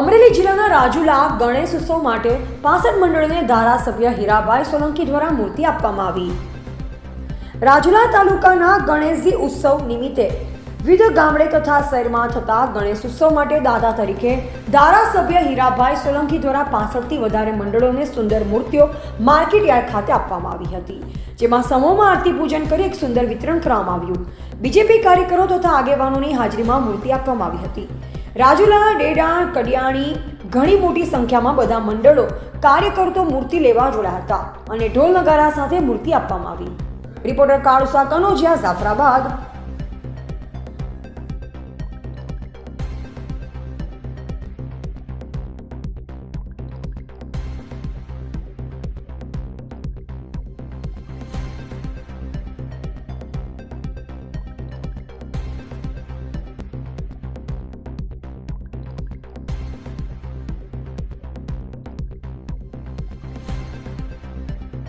અમરેલી જિલ્લાના રાજુલા ગણેશ ઉત્સવ માટે પાસઠ મંડળોને ધારાસભ્ય હીરાભાઈ સોલંકી દ્વારા મૂર્તિ આપવામાં આવી. રાજુલા તાલુકાના ગણેશજી ઉત્સવ નિમિત્તે વિવિધ ગામડે તથા શહેરમાં થતા ગણેશ ઉત્સવ માટે દાદા તરીકે ધારાસભ્ય હીરાભાઈ સોલંકી દ્વારા પાસઠથી વધારે મંડળોને સુંદર મૂર્તિઓ માર્કેટ યાર્ડ ખાતે આપવામાં આવી હતી, જેમાં સમૂહમાં આરતી પૂજન કરી એક સુંદર વિતરણ કરવામાં આવ્યું. બીજેપી કાર્યકરો તથા આગેવાનોની હાજરીમાં મૂર્તિ આપવામાં આવી હતી. રાજુલા, ડેડા, કડિયાણી ઘણી મોટી સંખ્યામાં બધા મંડળો કાર્યકર્તો મૂર્તિ લેવા જોડાયા હતા અને ઢોલ નગારા સાથે મૂર્તિ આપવામાં આવી. રિપોર્ટર કાળુસા કનોજિયા જાફરાબાદ